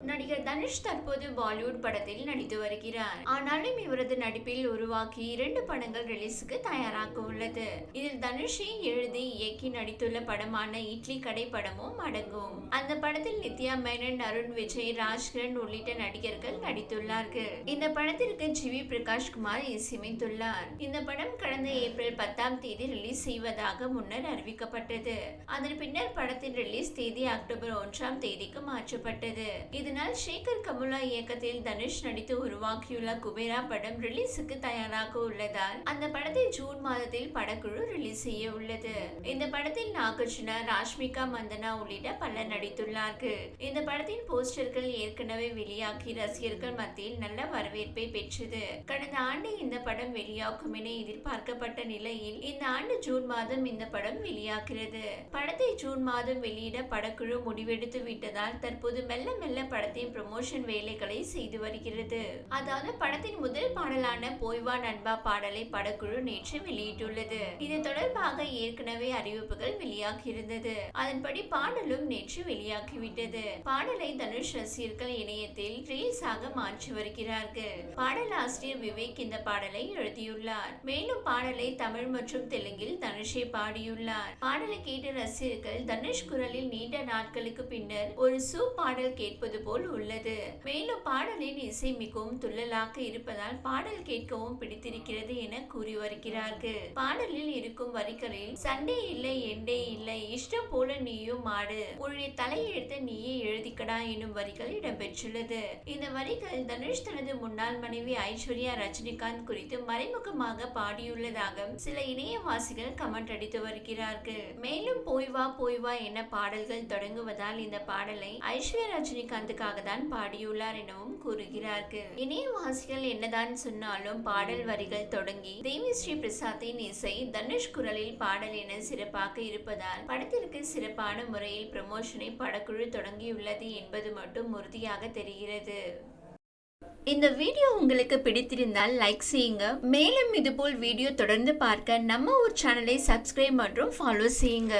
நடிகர் தனுஷ் தற்போது பாலிவுட் படத்தில் நடித்து வருகிறார். ஆனாலும் இவரது நடிப்பில் உருவாக்கி இரண்டு படங்கள் ரிலீஸுக்கு தயாராக உள்ளது. இதில் தனுஷை எழுதி இயக்கி நடித்துள்ள படமான இட்லி கடை படமும் அடங்கும். அந்த படத்தில் நித்யா மேனன் அருண் விஜய் ராஜ்கிரண் உள்ளிட்ட நடிகர்கள் நடித்துள்ளார்கள். இந்த படத்திற்கு ஜிவி பிரகாஷ் குமார் இசையமைத்துள்ளார். இந்த படம் கடந்த ஏப்ரல் பத்தாம் தேதி ரிலீஸ் செய்வதாக முன்னர் அறிவிக்கப்பட்டது. அதன் பின்னர் படத்தின் ரிலீஸ் தேதி அக்டோபர் ஒன்றாம் தேதிக்கு மாற்றப்பட்டது. இதனால் ஷேகர் கமுலா இயக்கத்தில் தனுஷ் நடித்து உருவாக்கியுள்ள குபேரா படம் ரிலீஸுக்கு தயாராக உள்ளதால் அந்த படத்தை ஜூன் மாதத்தில் படக்குழு ரிலீஸ் செய்ய உள்ளது. இந்த படத்தில் நாகார்ஜுனா ராஷ்மிகா மந்தனா உள்ளிட்ட பலர் நடித்துள்ளார்கள். இந்த படத்தின் போஸ்டர்கள் ஏற்கனவே வெளியாகி ரசிகர்கள் மத்தியில் நல்ல வரவேற்பை பெற்றது. கடந்த ஆண்டு இந்த படம் வெளியாகும் என எதிர்பார்க்கப்பட்ட நிலையில் இந்த ஆண்டு ஜூன் மாதம் இந்த படம் வெளியாகிறது. படத்தை ஜூன் மாதம் வெளியிட படக்குழு முடிவெடுத்து விட்டதால் தற்போது மெல்ல மெல்ல படத்தின் ப்ரமோஷன் வேலைகளை செய்து வருகிறது. அதாவது படத்தின் முதல் பாடலான போய்வா நண்பா பாடலை படக்குழு நேற்று வெளியிட்டுள்ளது. இது தொடர்பாக ஏற்கனவே அறிவிப்புகள் வெளியாகியிருந்தது. அதன்படி பாடலும் நேற்று வெளியாகிவிட்டது. பாடலை தனுஷ் ரசிகர்கள் இணையத்தில் ரீல்ஸ் ஆக மாற்றி வருகிறார்கள். பாடல் ஆசிரியர் விவேக் இந்த பாடலை எழுதியுள்ளார். மேலும் பாடலை தமிழ் மற்றும் தெலுங்கில் தனுஷை பாடியுள்ளார். பாடலை கேட்ட ரசிகர்கள் தனுஷ் குரலில் நீண்ட நாட்களுக்கு பின்னர் ஒரு சூ பாடல் கேட்பது போல் உள்ளது. மேலும் பாடலின் இசை மிகவும் துள்ளலாக இருப்பதால் பாடல் கேட்கவும் பிடித்திருக்கிறது என கூறி வருகிறார்கள். பாடலில் இருக்கும் வரிகளில் சண்டே இல்லை எண்டே இல்லை இஷ்டம் போல நீயும் ஆடு உன்னுடைய தலையெழுத்த நீயே எழுதிக்கடா எனும் வரிகள் இடம்பெற்றுள்ளது. இந்த வரிகள் தனுஷ் தனது முன்னாள் மனைவி ஐஸ்வர்யா ரஜினிகாந்த் குறித்து மறைமுகமாக பாடியுள்ளதாக சில இணையவாசிகள் கமெண்ட் அடித்து வருகிறார்கள். மேலும் போய்வா போய்வா என பாடல்கள் தொடங்குவதால் இந்த பாடலை ஐஸ்வர்யா ரஜினிகாந்த் ரஜினிகாந்துக்காக தான் பாடியுள்ளார் எனவும் கூறுகிறார்கள். இணையவாசிகள் என்னதான் சொன்னாலும் பாடல் வரிகள் தொடங்கி தேவிஸ்ரீ பிரசாத்தின் இசை தனுஷ் குரலில் பாடல் என சிறப்பாக இருப்பதால் படத்திற்கு சிறப்பான முறையில் ப்ரமோஷனை படக்குழு தொடங்கியுள்ளது என்பது மட்டும் உறுதியாக தெரிகிறது. இந்த வீடியோ உங்களுக்கு பிடித்திருந்தால் லைக் செய்யுங்க. மேலும் இதுபோல் வீடியோ தொடர்ந்து பார்க்க நம்ம ஒரு சேனலை சப்ஸ்கிரைப் மற்றும் ஃபாலோ செய்யுங்க.